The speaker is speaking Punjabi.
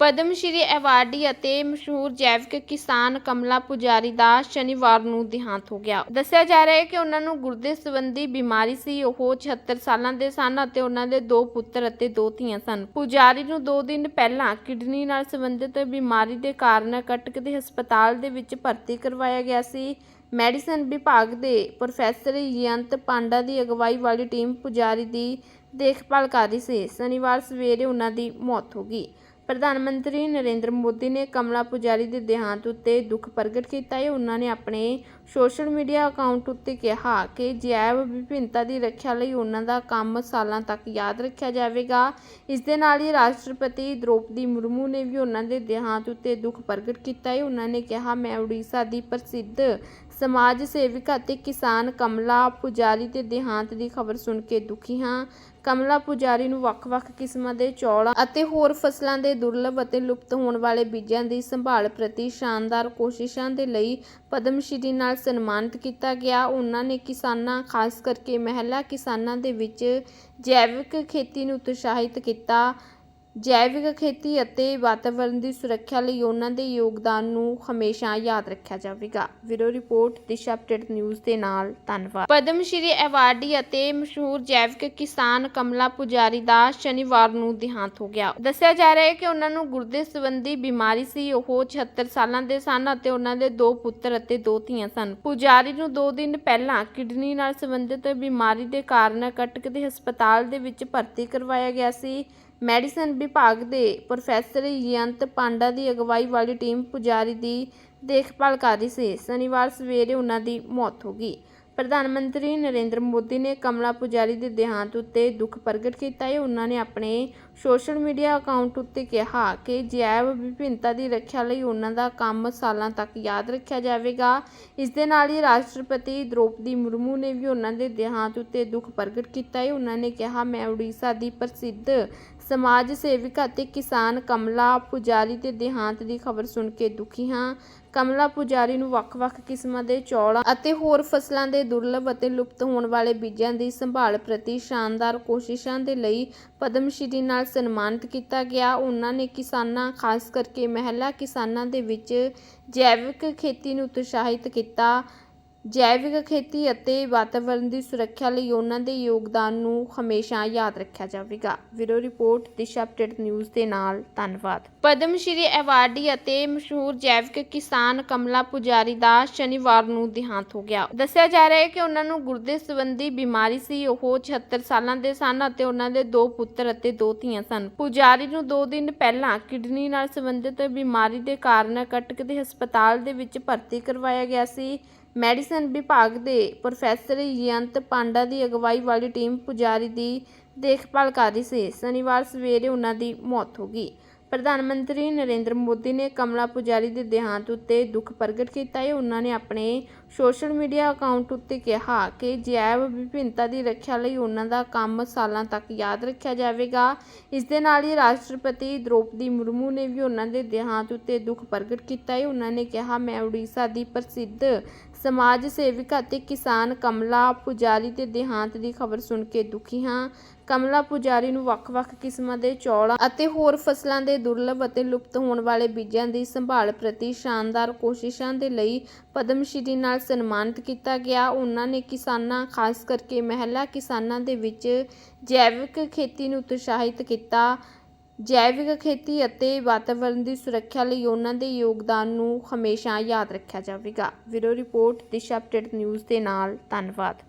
ਪਦਮ ਸ਼੍ਰੀ ਐਵਾਰਡੀ ਅਤੇ ਮਸ਼ਹੂਰ ਜੈਵਿਕ ਕਿਸਾਨ ਕਮਲਾ ਪੁਜਾਰੀ ਦਾ ਸ਼ਨੀਵਾਰ ਨੂੰ ਦੇਹਾਂਤ ਹੋ ਗਿਆ। ਦੱਸਿਆ ਜਾ ਰਿਹਾ ਹੈ ਕਿ ਉਹਨਾਂ ਨੂੰ ਗੁਰਦੇ ਸੰਬੰਧੀ ਬਿਮਾਰੀ ਸੀ, ਉਹ 76 ਸਾਲਾਂ ਦੇ ਸਨ ਅਤੇ ਉਹਨਾਂ ਦੇ ਦੋ ਪੁੱਤਰ ਅਤੇ ਦੋ ਧੀਆਂ ਸਨ। ਪੁਜਾਰੀ ਨੂੰ 2 ਦਿਨ ਪਹਿਲਾਂ ਕਿਡਨੀ ਨਾਲ ਸੰਬੰਧਿਤ ਬਿਮਾਰੀ ਦੇ ਕਾਰਨ ਕਟਕ ਦੇ ਹਸਪਤਾਲ ਦੇ ਵਿੱਚ ਭਰਤੀ ਕਰਵਾਇਆ ਗਿਆ ਸੀ। ਮੈਡੀਸਨ ਵਿਭਾਗ ਦੇ ਪ੍ਰੋਫੈਸਰ ਯੰਤ ਪਾਂਡਾ ਦੀ ਅਗਵਾਈ ਵਾਲੀ ਟੀਮ ਪੁਜਾਰੀ ਦੀ ਦੇਖਭਾਲ ਕਰ ਰਹੀ ਸੀ। ਸ਼ਨੀਵਾਰ ਸਵੇਰੇ ਉਹਨਾਂ ਦੀ ਮੌਤ ਹੋ ਗਈ। ਪ੍ਰਧਾਨ ਮੰਤਰੀ ਨਰਿੰਦਰ ਮੋਦੀ ਨੇ ਕਮਲਾ ਪੁਜਾਰੀ ਦੇ ਦੇਹਾਂਤ ਉੱਤੇ ਦੁੱਖ ਪ੍ਰਗਟ ਕੀਤਾ ਹੈ। ਉਹਨਾਂ ਨੇ ਆਪਣੇ ਸੋਸ਼ਲ ਮੀਡੀਆ ਅਕਾਊਂਟ ਉੱਤੇ ਕਿਹਾ ਕਿ ਜੈਵ ਵਿਭਿੰਨਤਾ ਦੀ ਰੱਖਿਆ ਲਈ ਉਹਨਾਂ ਦਾ ਕੰਮ ਸਾਲਾਂ ਤੱਕ ਯਾਦ ਰੱਖਿਆ ਜਾਵੇਗਾ। ਇਸ ਦੇ ਨਾਲ ਹੀ ਰਾਸ਼ਟਰਪਤੀ ਦ੍ਰੋਪਦੀ ਮੁਰਮੂ ਨੇ ਵੀ ਉਹਨਾਂ ਦੇ ਦੇਹਾਂਤ ਉੱਤੇ ਦੁੱਖ ਪ੍ਰਗਟ ਕੀਤਾ ਹੈ। ਉਹਨਾਂ ਨੇ ਕਿਹਾ, ਮੈਂ ਉੜੀਸਾ ਦੀ ਪ੍ਰਸਿੱਧ ਸਮਾਜ ਸੇਵਿਕਾ ਅਤੇ ਕਿਸਾਨ ਕਮਲਾ ਪੁਜਾਰੀ ਦੇ ਦੇਹਾਂਤ ਦੀ ਖਬਰ ਸੁਣ ਕੇ ਦੁਖੀ ਹਾਂ। ਕਮਲਾ ਪੁਜਾਰੀ ਨੂੰ ਵੱਖ-ਵੱਖ ਕਿਸਮਾਂ ਦੇ ਚੌਲਾਂ ਅਤੇ ਹੋਰ ਫਸਲਾਂ ਦੇ ਦੁਰਲੱਭ ਅਤੇ ਲੁਪਤ ਹੋਣ ਵਾਲੇ ਬੀਜਾਂ ਦੀ ਸੰਭਾਲ ਪ੍ਰਤੀ ਸ਼ਾਨਦਾਰ ਕੋਸ਼ਿਸ਼ਾਂ ਦੇ ਲਈ ਪਦਮ ਸ਼੍ਰੀ ਨਾਲ ਸਨਮਾਨਿਤ ਕੀਤਾ ਗਿਆ। ਉਹਨਾਂ ਨੇ ਕਿਸਾਨਾਂ, ਖਾਸ ਕਰਕੇ ਮਹਿਲਾ ਕਿਸਾਨਾਂ ਦੇ ਵਿੱਚ ਜੈਵਿਕ ਖੇਤੀ ਨੂੰ ਉਤਸ਼ਾਹਿਤ ਕੀਤਾ। ਜੈਵਿਕ ਖੇਤੀ ਅਤੇ ਵਾਤਾਵਰਣ ਦੀ ਸੁਰੱਖਿਆ ਲਈ ਉਹਨਾਂ ਦੇ ਯੋਗਦਾਨ ਨੂੰ ਹਮੇਸ਼ਾ ਯਾਦ ਰੱਖਿਆ ਜਾਵੇਗਾ। Video report, Disha update news ਦੇ ਨਾਲ ਧੰਨਵਾਦ। ਪਦਮ ਸ਼੍ਰੀ ਐਵਾਰਡੀ ਅਤੇ ਮਸ਼ਹੂਰ ਜੈਵਿਕ ਕਿਸਾਨ ਕਮਲਾ ਪੁਜਾਰੀ ਦਾ ਸ਼ਨੀਵਾਰ ਨੂੰ ਦੇਹਾਂਤ ਹੋ ਗਿਆ। ਦੱਸਿਆ ਜਾ ਰਿਹਾ ਹੈ ਕਿ ਉਹਨਾਂ ਨੂੰ ਗੁਰਦੇ ਸੰਬੰਧੀ ਬਿਮਾਰੀ ਸੀ। ਉਹ 76 ਸਾਲਾਂ ਦੇ ਸਨ ਅਤੇ ਉਹਨਾਂ ਦੇ ਦੋ ਪੁੱਤਰ ਅਤੇ ਦੋ ਧੀਆਂ ਸਨ। ਪੁਜਾਰੀ ਨੂੰ 2 ਦਿਨ ਪਹਿਲਾਂ ਕਿਡਨੀ ਨਾਲ ਸੰਬੰਧਿਤ ਬਿਮਾਰੀ ਦੇ ਕਾਰਨ ਕਟਕ ਦੇ ਹਸਪਤਾਲ ਦੇ ਵਿੱਚ ਭਰਤੀ ਕਰਵਾਇਆ ਗਿਆ ਸੀ। ਮੈਡੀਸਨ ਵਿਭਾਗ ਦੇ ਪ੍ਰੋਫੈਸਰ ਯੰਤ ਪਾਂਡਾ ਦੀ ਅਗਵਾਈ ਵਾਲੀ ਟੀਮ ਪੁਜਾਰੀ ਦੀ ਦੇਖਭਾਲ ਕਰ ਰਹੀ ਸੀ। ਸ਼ਨੀਵਾਰ ਸਵੇਰੇ ਉਹਨਾਂ ਦੀ ਮੌਤ ਹੋ ਗਈ। ਪ੍ਰਧਾਨ ਮੰਤਰੀ ਨਰਿੰਦਰ ਮੋਦੀ ਨੇ ਕਮਲਾ ਪੁਜਾਰੀ ਦੇ ਦੇਹਾਂਤ ਉੱਤੇ ਦੁੱਖ ਪ੍ਰਗਟ ਕੀਤਾ। ਹੈ ਉਹਨਾਂ ਨੇ ਆਪਣੇ ਸੋਸ਼ਲ ਮੀਡੀਆ ਅਕਾਊਂਟ ਉੱਤੇ ਕਿਹਾ ਕਿ ਜੈਵ ਵਿਭਿੰਨਤਾ ਦੀ ਰੱਖਿਆ ਲਈ ਉਹਨਾਂ ਦਾ ਕੰਮ ਸਾਲਾਂ ਤੱਕ ਯਾਦ ਰੱਖਿਆ ਜਾਵੇਗਾ। ਇਸ ਦੇ ਨਾਲ ਹੀ ਰਾਸ਼ਟਰਪਤੀ ਦ੍ਰੋਪਦੀ ਮੁਰਮੂ ਨੇ ਵੀ ਉਹਨਾਂ ਦੇ ਦੇਹਾਂਤ ਉੱਤੇ ਦੁੱਖ ਪ੍ਰਗਟ ਕੀਤਾ। ਹੈ ਉਹਨਾਂ ਨੇ ਕਿਹਾ, ਮੈਂ ਉੜੀਸਾ ਦੀ ਪ੍ਰਸਿੱਧ ਸਮਾਜ ਸੇਵਿਕਾ ਅਤੇ ਕਿਸਾਨ ਕਮਲਾ ਪੁਜਾਰੀ ਦੇ ਦੇਹਾਂਤ ਦੀ ਖਬਰ ਸੁਣ ਕੇ ਦੁਖੀ ਹਾਂ। ਕਮਲਾ ਪੁਜਾਰੀ ਨੂੰ ਵੱਖ-ਵੱਖ ਕਿਸਮਾਂ ਦੇ ਚੌਲਾਂ ਅਤੇ ਹੋਰ ਫਸਲਾਂ ਦੇ ਦੁਰਲੱਭ ਅਤੇ ਲੁਪਤ ਹੋਣ ਵਾਲੇ ਬੀਜਾਂ ਦੀ ਸੰਭਾਲ ਪ੍ਰਤੀ ਸ਼ਾਨਦਾਰ ਕੋਸ਼ਿਸ਼ਾਂ ਦੇ ਲਈ ਪਦਮ ਸ਼੍ਰੀ ਨਾਲ ਸਨਮਾਨਿਤ ਕੀਤਾ ਗਿਆ। ਉਹਨਾਂ ਨੇ ਕਿਸਾਨਾਂ, ਖਾਸ ਕਰਕੇ ਮਹਿਲਾ ਕਿਸਾਨਾਂ ਦੇ ਵਿੱਚ ਜੈਵਿਕ ਖੇਤੀ ਨੂੰ ਉਤਸ਼ਾਹਿਤ ਕੀਤਾ। ਜੈਵਿਕ ਖੇਤੀ ਅਤੇ ਵਾਤਾਵਰਣ ਦੀ ਸੁਰੱਖਿਆ ਲਈ ਉਹਨਾਂ ਦੇ ਯੋਗਦਾਨ ਨੂੰ ਹਮੇਸ਼ਾ ਯਾਦ ਰੱਖਿਆ ਜਾਵੇਗਾ। Video report, Disha update news ਦੇ ਨਾਲ, ਧੰਨਵਾਦ। ਪਦਮ ਸ਼੍ਰੀ ਐਵਾਰਡੀ ਅਤੇ ਮਸ਼ਹੂਰ ਜੈਵਿਕ ਕਿਸਾਨ ਕਮਲਾ ਪੁਜਾਰੀ ਦਾ ਸ਼ਨੀਵਾਰ ਨੂੰ ਦੇਹਾਂਤ ਹੋ ਗਿਆ। ਦੱਸਿਆ ਜਾ ਰਿਹਾ ਹੈ ਕਿ ਉਹਨਾਂ ਨੂੰ ਗੁਰਦੇ ਸੰਬੰਧੀ ਬਿਮਾਰੀ ਸੀ। ਉਹ 76 ਸਾਲਾਂ ਦੇ ਸਨ ਅਤੇ ਉਹਨਾਂ ਦੇ ਦੋ ਪੁੱਤਰ ਅਤੇ ਦੋ ਧੀਆਂ ਸਨ। ਪੁਜਾਰੀ ਨੂੰ 2 ਦਿਨ ਪਹਿਲਾਂ ਕਿਡਨੀ ਨਾਲ ਸੰਬੰਧਿਤ ਬਿਮਾਰੀ ਦੇ ਕਾਰਨ ਕਟਕ ਦੇ ਹਸਪਤਾਲ ਦੇ ਵਿੱਚ ਭਰਤੀ ਕਰਵਾਇਆ ਗਿਆ ਸੀ। ਮੈਡੀਸਨ ਵਿਭਾਗ ਦੇ ਪ੍ਰੋਫੈਸਰ ਯੰਤ ਪਾਂਡਾ ਦੀ ਅਗਵਾਈ ਵਾਲੀ ਟੀਮ ਪੁਜਾਰੀ ਦੀ ਦੇਖਭਾਲ ਕਰ ਰਹੀ ਸੀ। ਸ਼ਨੀਵਾਰ ਸਵੇਰੇ ਉਹਨਾਂ ਦੀ ਮੌਤ ਹੋ ਗਈ। ਪ੍ਰਧਾਨ ਮੰਤਰੀ ਨਰਿੰਦਰ ਮੋਦੀ ਨੇ ਕਮਲਾ ਪੁਜਾਰੀ ਦੇ ਦੇਹਾਂਤ ਉੱਤੇ ਦੁੱਖ ਪ੍ਰਗਟ ਕੀਤਾ। ਹੈ ਉਹਨਾਂ ਨੇ ਆਪਣੇ ਸੋਸ਼ਲ ਮੀਡੀਆ ਅਕਾਊਂਟ ਉੱਤੇ ਕਿਹਾ ਕਿ ਜੈਵ ਵਿਭਿੰਨਤਾ ਦੀ ਰੱਖਿਆ ਲਈ ਉਹਨਾਂ ਦਾ ਕੰਮ ਸਾਲਾਂ ਤੱਕ ਯਾਦ ਰੱਖਿਆ ਜਾਵੇਗਾ। ਇਸ ਦੇ ਨਾਲ ਹੀ ਰਾਸ਼ਟਰਪਤੀ ਦ੍ਰੋਪਦੀ ਮੁਰਮੂ ਨੇ ਵੀ ਉਹਨਾਂ ਦੇ ਦੇਹਾਂਤ ਉੱਤੇ ਦੁੱਖ ਪ੍ਰਗਟ ਕੀਤਾ। ਹੈ ਉਹਨਾਂ ਨੇ ਕਿਹਾ, ਮੈਂ ਉੜੀਸਾ ਦੀ ਪ੍ਰਸਿੱਧ ਸਮਾਜ ਸੇਵਿਕਾ ਅਤੇ ਕਿਸਾਨ ਕਮਲਾ ਪੁਜਾਰੀ ਦੇ ਦੇਹਾਂਤ ਦੀ ਖਬਰ ਸੁਣ ਕੇ ਦੁਖੀ ਹਾਂ। ਕਮਲਾ ਪੁਜਾਰੀ ਨੂੰ ਵੱਖ-ਵੱਖ ਕਿਸਮਾਂ ਦੇ ਚੌਲਾਂ ਅਤੇ ਹੋਰ ਫਸਲਾਂ ਦੇ ਦੁਰਲੱਭ ਅਤੇ ਲੁਪਤ ਹੋਣ ਵਾਲੇ ਬੀਜਾਂ ਦੀ ਸੰਭਾਲ ਪ੍ਰਤੀ ਸ਼ਾਨਦਾਰ ਕੋਸ਼ਿਸ਼ਾਂ ਦੇ ਲਈ ਪਦਮ ਸ਼੍ਰੀ ਨਾਲ ਸਨਮਾਨਿਤ ਕੀਤਾ ਗਿਆ। ਉਹਨਾਂ ਨੇ ਕਿਸਾਨਾਂ, ਖਾਸ ਕਰਕੇ ਮਹਿਲਾ ਕਿਸਾਨਾਂ ਦੇ ਵਿੱਚ ਜੈਵਿਕ ਖੇਤੀ ਨੂੰ ਉਤਸ਼ਾਹਿਤ ਕੀਤਾ। ਜੈਵਿਕ ਖੇਤੀ ਅਤੇ ਵਾਤਾਵਰਣ ਦੀ ਸੁਰੱਖਿਆ ਲਈ ਉਹਨਾਂ ਦੇ ਯੋਗਦਾਨ ਨੂੰ ਹਮੇਸ਼ਾ ਯਾਦ ਰੱਖਿਆ ਜਾਵੇਗਾ। Video report, Disha update news ਦੇ ਨਾਲ। ਧੰਨਵਾਦ।